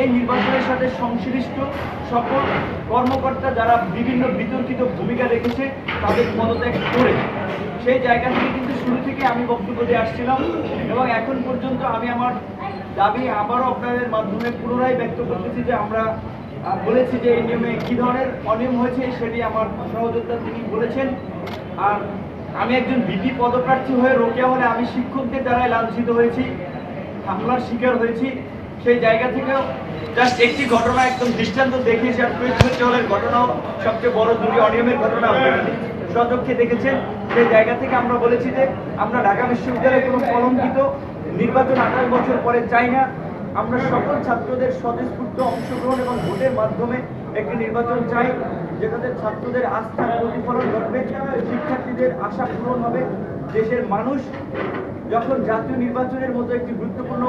এই নির্বাচনের সাথে সংশ্লিষ্ট সকল কর্মকর্তা যারা বিভিন্ন বিতর্কিত ভূমিকা রেখেছে, তাদের পদত্যাগ করে সেই জায়গা থেকে কিন্তু শুরু থেকে আমি বক্তব্য দিয়ে আসছিলাম এবং এখন পর্যন্ত আমি আমার দাবি আবারও আপনাদের মাধ্যমে পুনরায় ব্যক্ত করতেছি যে আমরা বলেছি যে এই নিয়মে কী ধরনের অনিয়ম হয়েছে সেটি আমার সহযোদ্ধা তিনি বলেছেন। আর আমি একজন বিপি পদপ্রার্থী হয়ে রোকেয়া হলে আমি শিক্ষকদের দ্বারাই লাঞ্ছিত হয়েছি, হামলার শিকার হয়েছি। সেই জায়গা থেকে জাস্ট একটি ঘটনা একদম দৃষ্টান্ত দেখিয়েছি আর হলের ঘটনাও সবচেয়ে বড় দুটি অনিয়মের ঘটনা সচক্ষে দেখেছেন, সেই জায়গা থেকে আমরা বলেছি যে আমরা ঢাকা বিশ্ববিদ্যালয়ে কোনো কলঙ্কিত নির্বাচন আঠাশ বছর পরে চাই না। আমরা সকল ছাত্রদের স্বতঃস্ফূর্ত অংশগ্রহণ এবং ভোটের মাধ্যমে একটি নির্বাচন চাই, যেটাতে ছাত্রদের আস্থার প্রতিফলন ঘটবে, শিক্ষার্থীদের আশা পূরণ হবে, দেশের মানুষ যখন জাতীয় নির্বাচনের মতো একটি গুরুত্বপূর্ণ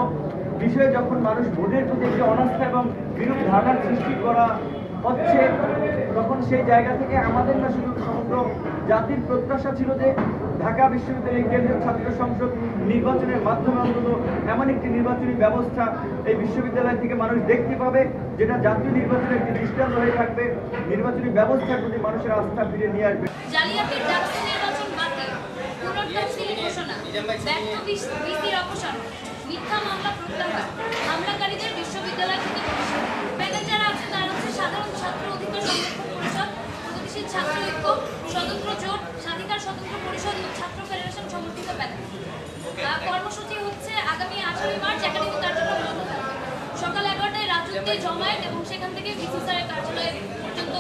বিষয়ে যখন মানুষ ভোটের প্রতি একটি অনাস্থা এবং বিরূপ ধারণার সৃষ্টি করা হচ্ছে, তখন সেই জায়গা থেকে আমাদের না শুধু সমগ্র জাতির প্রত্যাশা ছিল যে ঢাকা বিশ্ববিদ্যালয়ের কেন্দ্রীয় ছাত্র সংসদ নির্বাচনের মাধ্যমে অন্তত এমন একটি নির্বাচনী ব্যবস্থা এই বিশ্ববিদ্যালয় থেকে মানুষ দেখতে পাবে, যেটা জাতীয় নির্বাচনের একটি দৃষ্টান্ত হয়ে থাকবে। নির্বাচনী ব্যবস্থার প্রতি মানুষের আস্থা ফিরে নিয়ে আসবে। ঘোষণা পরিষদ ছাত্র ফেডারেশন সমর্থিত আহ, কর্মসূচি হচ্ছে আগামী আঠারোই মার্চ একাডেমিক কার্যক্রম বন্ধ থাকবে। সকাল এগারোটায় রাজুতে জমায়েত এবং সেখান থেকে ভিসি স্যারের কার্যালয় পর্যন্ত